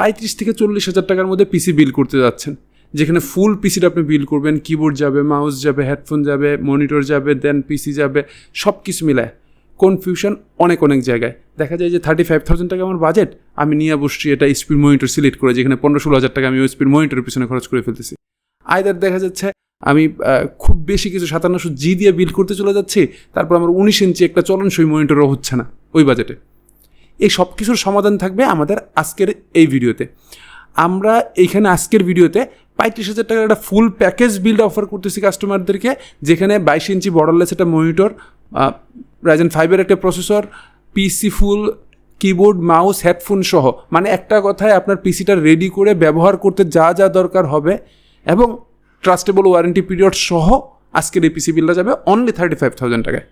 পঁয়ত্রিশ থেকে চল্লিশ হাজার টাকার মধ্যে পিসি বিল করতে যাচ্ছেন। যেখানে ফুল পিসিটা আপনি বিল করবেন কিবোর্ড যাবে মাউস যাবে হেডফোন যাবে মনিটর যাবে দেন পিসি যাবে সব কিছু মিলায়। কনফিউশন অনেক অনেক জায়গায়। দেখা যায় যে থার্টি ফাইভ থাউজেন্ড টাকা আমার বাজেট আমি নিয়ে বসছি এটা স্পিড মনিটর সিলেক্ট করে, যেখানে পনেরো ষোলো হাজার টাকা আমি ওই স্পিড মনিটরের পিছনে খরচ করে ফেলতেছি। আয়দার দেখা যাচ্ছে আমি খুব বেশি কিছু সাতান্নশো জি দিয়ে বিল করতে চলে যাচ্ছি, তারপর আমার উনিশ ইঞ্চি একটা চলনসই মনিটরও হচ্ছে না, ওই বাজেটে এই সব কিছুর সমাধান থাকবে আমাদের আজকের এই ভিডিওতে। আমরা এইখানে আজকের ভিডিওতে পঁয়ত্রিশ হাজার টাকার একটা ফুল প্যাকেজ বিল্ড অফার করতেছি কাস্টমারদেরকে যেখানে বাইশ ইঞ্চি বর্ডারলেস একটা মনিটর রাইজেন ফাইভের একটা processor PC full keyboard mouse headphone সহ। মানে একটা কথায় আপনার পিসিটা রেডি করে ব্যবহার করতে যা যা দরকার হবে এবং ট্রাস্টেবল ওয়ারেন্টি পিরিয়ড সহ আজকের এই পিসি বিলটা যাবে অনলি থার্টি ফাইভ থাউজেন্ড টাকায়।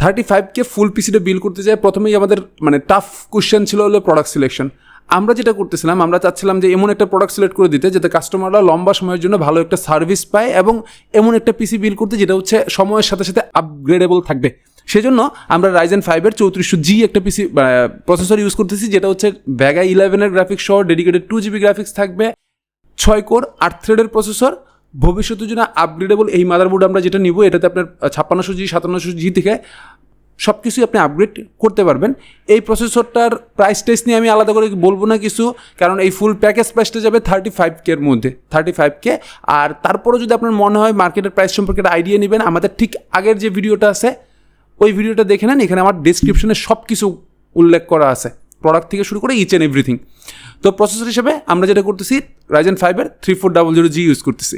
থার্টি ফাইভকে ফুল পিসিটা বিল করতে যায় প্রথমেই আমাদের মানে টাফ কোশ্চেন ছিল হলো প্রোডাক্ট সিলেকশন আমরা যেটা করতেছিলাম, আমরা চাচ্ছিলাম যে এমন একটা প্রোডাক্ট সিলেক্ট করে দিতে যাতে কাস্টমাররা লম্বা সময়ের জন্য ভালো একটা সার্ভিস পায় এবং এমন একটা পিসি বিল করতে যেটা হচ্ছে সময়ের সাথে সাথে আপগ্রেডেবল থাকবে। সেজন্য আমরা রাইজেন ফাইভের চৌত্রিশশো জি একটা পিসি প্রসেসর ইউজ করতেছি, যেটা হচ্ছে ব্যাগা ইলেভেনের গ্রাফিক্স সহ ডেডিকেটেড টু জিবি গ্রাফিক্স থাকবে, ছয় কোর আট থ্রেডের প্রসেসর ভবিষ্যতের জন্য আপগ্রেডেবল এই মাদারবোর্ড আমরা যেটা নিব, এটাতে আপনার ছাপ্পান্নশো জি, সাতান্নশো জি থেকে সব কিছুই আপনি আপগ্রেড করতে পারবেন। এই প্রসেসরটার প্রাইস টেস্ট নিয়ে আমি আলাদা করে বলব না কিছু, কারণ এই ফুল প্যাকেজ প্রাইসটা যাবে থার্টি ফাইভ কের মধ্যে থার্টি ফাইভ কে আর তারপরেও যদি আপনার মনে হয় মার্কেটের প্রাইস সম্পর্কে একটা আইডিয়া নেবেন, আমাদের ঠিক আগের যে ভিডিওটা আছে, ওই ভিডিওটা দেখে নেন, এখানে আমার ডিসক্রিপশনে সব কিছু উল্লেখ করা আছে। প্রোডাক্ট থেকে শুরু করে ইচ অ্যান্ড এভরিথিং তো প্রসেসর হিসেবে আমরা যেটা করতেছি রাইজেন ফাইভের three four double zero G use করতেছি।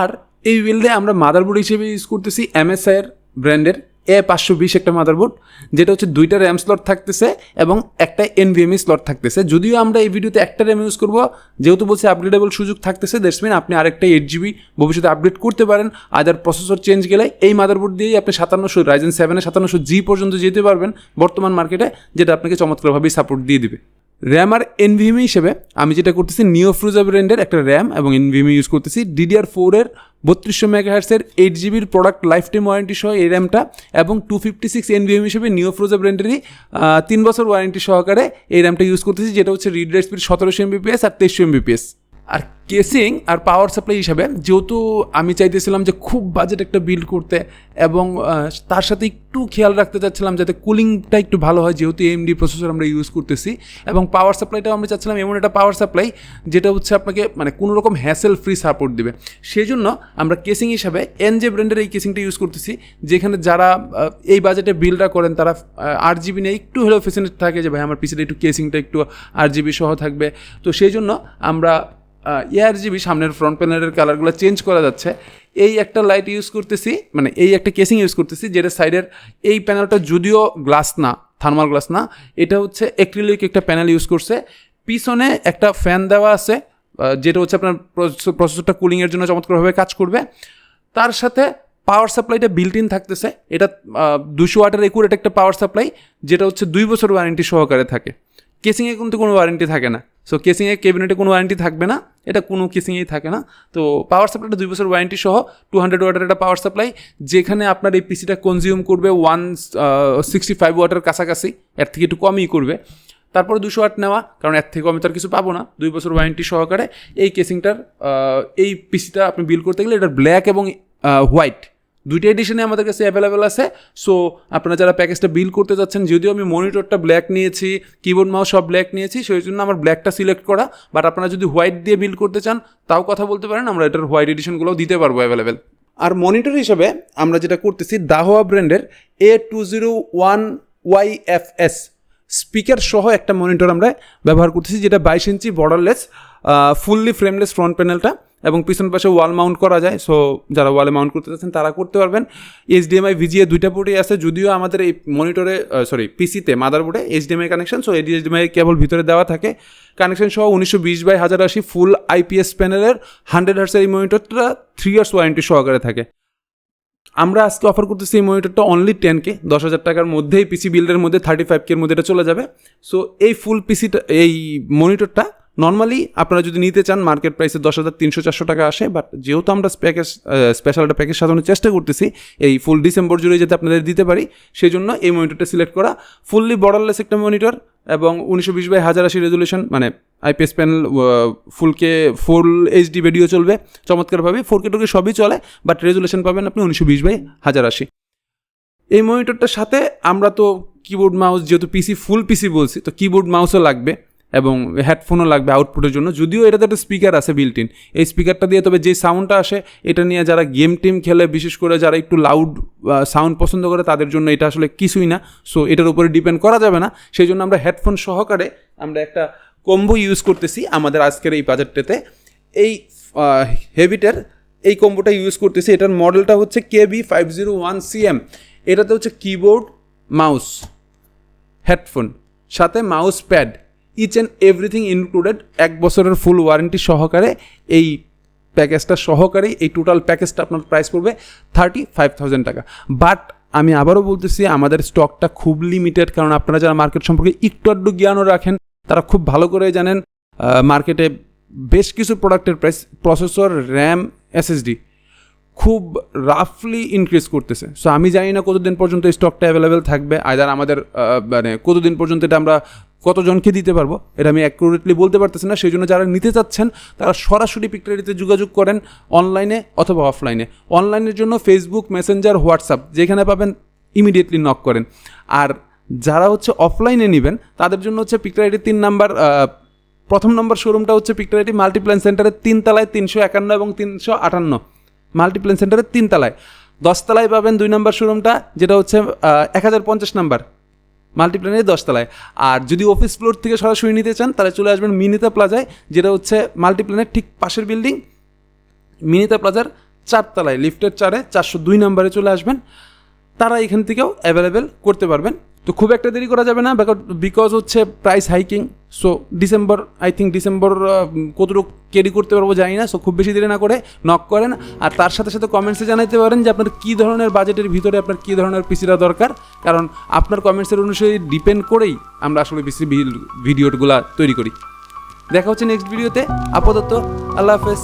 আর এই বিল্ডে আমরা মাদারবোর্ড হিসেবে ইউজ করতেছি এমএসআইয়ের ব্র্যান্ডের এ পাঁচশো বিশ একটা মাদারবোর্ড যেটা হচ্ছে দুইটা র্যাম স্লট থাকতেছে এবং একটা এনভিএমই স্লট থাকতেছে। যদিও আমরা এই ভিডিওতে একটা র্যাম ইউজ করব, যেহেতু বলছে আপগ্রেডেবল সুযোগ থাকতেছে দ্যাটস মিন আপনি আরেকটা এইট জিবি ভবিষ্যতে আপগ্রেড করতে পারেন। আদার প্রসেসর চেঞ্জ গেলে এই মাদারবোর্ড দিয়েই আপনি সাতান্নশো রাইজেন সেভেনে সাতান্নশো জি পর্যন্ত যেতে পারবেন বর্তমান মার্কেটে যেটা আপনাকে চমৎকারভাবেই সাপোর্ট দিয়ে দিবে। র্যাম আর এনভিএমি হিসেবে আমি যেটা করতেছি নিও ফ্রুজা ব্র্যান্ডের একটা র্যাম এবং এনভিএমি ইউজ করতেছি। ডিডিআর ফোরের বত্রিশশো মেগাহার্সের এইট জিবির প্রোডাক্ট লাইফ টাইম ওয়ারেন্টি সহ এই র্যামটা এবং টু ফিফটি সিক্স এনভিএম হিসেবে নিও ফ্রোজা ব্র্যান্ডেরই তিন বছর ওয়ারেন্টি সহকারে এই র্যামটা ইউজ করতেছি, যেটা হচ্ছে রিড স্পিড সতেরোশো এমবিপিএস আর তেইশশো এমবিপিএস আর কেসিং আর পাওয়ার সাপ্লাই হিসাবে, যেহেতু আমি চাইতেছিলাম যে খুব বাজেট একটা বিল্ড করতে এবং তার সাথে একটু খেয়াল রাখতে চাচ্ছিলাম যাতে কুলিংটা একটু ভালো হয়, যেহেতু এমডি প্রসেসর আমরা ইউজ করতেছি এবং পাওয়ার সাপ্লাইটাও আমরা চাচ্ছিলাম এমন একটা পাওয়ার সাপ্লাই যেটা হচ্ছে আপনাকে মানে কোনো রকম হ্যাসেল ফ্রি সাপোর্ট দেবে। সেই জন্য আমরা কেসিং হিসাবে এনজে ব্র্যান্ডের এই কেসিংটা ইউজ করতেছি, যেখানে যারা এই বাজেটে বিলটা করেন, তারা আট জিবি নিয়ে একটু হলেও ফেসিলিটি থাকে যে, ভাই, আমার পিছিয়ে একটু কেসিংটা একটু আট জিবি সহ থাকবে। তো সেই জন্য আমরা এয়ার জিবি সামনের ফ্রন্ট প্যানেলের কালারগুলো চেঞ্জ করা যাচ্ছে। এই একটা লাইট ইউজ করতেছি মানে এই একটা কেসিং ইউজ করতেছি, যেটা সাইডের এই প্যানেলটা যদিও গ্লাস না থার্মাল গ্লাস না, এটা হচ্ছে অ্যাক্রিলিক একটা প্যানেল ইউজ করছে। পিছনে একটা ফ্যান দেওয়া আছে যেটা হচ্ছে আপনার প্রসেসরটা কুলিংয়ের জন্য চমৎকারভাবে কাজ করবে। তার সাথে পাওয়ার সাপ্লাইটা বিল্ট ইন থাকতেছে। এটা দুশো ওয়াটের একুরেট একটা পাওয়ার সাপ্লাই যেটা হচ্ছে দুই বছর ওয়ারেন্টি সহকারে থাকে। কেসিংয়ে কিন্তু কোনো ওয়ারেন্টি থাকে না। সো কেসিংয়ে ক্যাবিনেটে কোনো ওয়ারেন্টি থাকবে না। এটা কোনো কেসিংয়েই থাকে না। তো পাওয়ার সাপ্লাইটা দুই বছর ওয়ারেন্টি সহ টু হান্ড্রেড ওয়াটের একটা পাওয়ার সাপ্লাই যেখানে আপনার এই পিসিটা কনজিউম করবে ওয়ান সিক্সটি ফাইভ ওয়াটের কাছাকাছি। এর থেকে একটু কমই করবে। তারপরে দুশো ওয়াট নেওয়া, কারণ এর থেকে আমি তো আর কিছু পাবো না। দুই বছর ওয়ারেন্টি সহকারে এই কেসিংটার এই পিসিটা আপনি বিল করতে গেলে এটা ব্ল্যাক এবং হোয়াইট দুইটা এডিশনে আমাদের কাছে অ্যাভেলেবেল আছে। সো আপনারা যারা প্যাকেজটা বিল করতে যাচ্ছেন, যদিও আমি মনিটরটা ব্ল্যাক নিয়েছি কিবোর্ড মাউস সব ব্ল্যাক নিয়েছি, সেই জন্য আমার ব্ল্যাকটা সিলেক্ট করা। বাট আপনারা যদি হোয়াইট দিয়ে বিল করতে চান, তাও কথা বলতে পারেন, আমরা এটার হোয়াইট এডিশনগুলোও দিতে পারব অ্যাভেলেবেল আর মনিটর হিসেবে আমরা যেটা করতেছি, দাহোয়া ব্র্যান্ডের A two zero one Y F S speaker সহ একটা মনিটর আমরা ব্যবহার করতেছি, যেটা বাইশ inch borderless fully frameless front প্যানেলটা এবং পিছন পাশে ওয়াল মাউন্ট করা যায়। সো যারা ওয়ালে মাউন্ট করতে চাচ্ছেন, তারা করতে পারবেন। এইচডিএমআই ভিজিএ দুইটা পোর্টই আছে, যদিও আমাদের এই মনিটরে সরি পিসিতে মাদারবোর্ডে HDMI connection so HDMI cable ভিতরে দেওয়া থাকে। কানেকশন সহ উনিশশো বিশ বাই হাজার আশি ফুল আইপিএস প্যানেলের হান্ড্রেড হার্সের এই মনিটরটা থ্রি ইয়ার্স ওয়ারেন্টি সহকারে থাকে। আমরা আজকে অফার করতেছি এই মনিটরটা অনলি টেন কে দশ হাজার টাকার মধ্যেই পিসি বিল্ডের মধ্যে থার্টি ফাইভ কের মধ্যে এটা চলে যাবে। সো এই ফুল পিসিটা এই মনিটরটা নর্মালি আপনারা যদি নিতে চান মার্কেট প্রাইসে দশ হাজার তিনশো চারশো টাকা আসে বাট যেহেতু আমরা প্যাকেজ স্পেশাল একটা প্যাকেজ সাজানোর চেষ্টা করতেছি, এই ফুল ডিসেম্বর জুড়ে যাতে আপনাদের দিতে পারি সেই জন্য এই মনিটরটা সিলেক্ট করা। ফুললি বর্ডারলেস একটা মনিটর এবং উনিশশো বিশ বাই হাজার আশি রেজুলেশন মানে আইপিএস প্যানেল ফুলকে ফুল এইচডি ভিডিও চলবে। চমৎকারভাবে ফোর কে টুকে সবই চলে বাট রেজুলেশন পাবেন আপনি উনিশশো বিশ বাই হাজার আশি। এই মনিটরটার সাথে আমরা তো কিবোর্ড মাউস যেহেতু পিসি ফুল পিসি বলছি, তো কিবোর্ড মাউসও লাগবে এবং হেডফোনও লাগবে আউটপুটের জন্য। যদিও এটাতে একটা স্পিকার আছে বিল্ট ইন এই স্পিকারটা দিয়ে তবে যে সাউন্ডটা আসে, এটা নিয়ে যারা গেম টিম খেলে, বিশেষ করে যারা একটু লাউড সাউন্ড পছন্দ করে, তাদের জন্য এটা আসলে কিছুই না। সো এটার উপরে ডিপেন্ড করা যাবে না। সেই জন্য আমরা হেডফোন সহকারে আমরা একটা কম্বো ইউজ করতেছি আমাদের আজকের এই বাজারটাতে এই হেভিটের এই কম্বোটা ইউজ করতেছি। এটার মডেলটা হচ্ছে K B five zero one CM এটাতে হচ্ছে কিবোর্ড মাউস হেডফোন সাথে mouse pad each and everything included এক বছরের ফুল ওয়ারেন্টি সহকারে এই প্যাকেজটা সহকারে এই টোটাল প্যাকেজটা আপনার প্রাইস পড়বে থার্টি ফাইভ থাউজেন্ড টাকা। বাট আমি আবারও বলতেছি, আমাদের স্টকটা খুব লিমিটেড কারণ আপনারা যারা মার্কেট সম্পর্কে একটু আড্ডু জ্ঞানও রাখেন তারা খুব ভালো করে জানেন মার্কেটে বেশ কিছু প্রোডাক্টের প্রাইস, প্রসেসর, র্যাম, এসএসডি খুব রাফলি ইনক্রিজ করতেছে। সো আমি জানি না কতদিন পর্যন্ত স্টকটা অ্যাভেলেবেল থাকবে আয়দার আমাদের মানে কতদিন পর্যন্ত এটা আমরা কতজনকে দিতে পারব, এটা আমি অ্যাকুরেটলি বলতে পারতেছি না। সেই জন্য যারা নিতে চাচ্ছেন, তারা সরাসরি পিকটারিতে যোগাযোগ করেন অনলাইনে অথবা অফলাইনে অনলাইনের জন্য ফেসবুক মেসেঞ্জার হোয়াটসঅ্যাপ যেখানে পাবেন ইমিডিয়েটলি নক করেন। আর যারা হচ্ছে অফলাইনে নেবেন, তাদের জন্য হচ্ছে পিকটারিটির তিন নাম্বার প্রথম নম্বর শোরুমটা হচ্ছে পিকটারিটি মাল্টিপ্ল্যান সেন্টারের তিন তলায় তিনশো একান্ন এবং তিনশো আটান্ন। মাল্টিপ্ল্যান সেন্টারের তিন তলায়। দশতলায় পাবেন দুই নম্বর শোরুমটা যেটা হচ্ছে এক হাজার পঞ্চাশ নাম্বার। মাল্টিপ্ল্যানের দশতলায় আর যদি অফিস ফ্লোর থেকে সরাসরি নিতে চান, তাহলে চলে আসবেন মিনিতা প্লাজায় যেটা হচ্ছে মাল্টিপ্ল্যানের ঠিক পাশের বিল্ডিং মিনিতা প্লাজার চারতলায় লিফটের চারে চারশো দুই নম্বরে চলে আসবেন। তারা এখান থেকেও অ্যাভেলেবেল করতে পারবেন। তো খুব একটা দেরি করা যাবে না বিকজ হচ্ছে price hiking so December I think December কতটুকু ক্যারি করতে পারব জানি না সো খুব বেশি দেরি না করে নক করেন। আর তার সাথে সাথে কমেন্টসে জানাতে পারেন যে আপনার কী ধরনের বাজেটের ভিতরে আপনার কী ধরনের পিসিটা দরকার, কারণ আপনার কমেন্টসের অনুসারে ডিপেন্ড করেই আমরা আসলে বেশি ভিডিওগুলো তৈরি করি। দেখা হচ্ছে নেক্সট ভিডিওতে আপাতত আল্লাহ হাফেজ।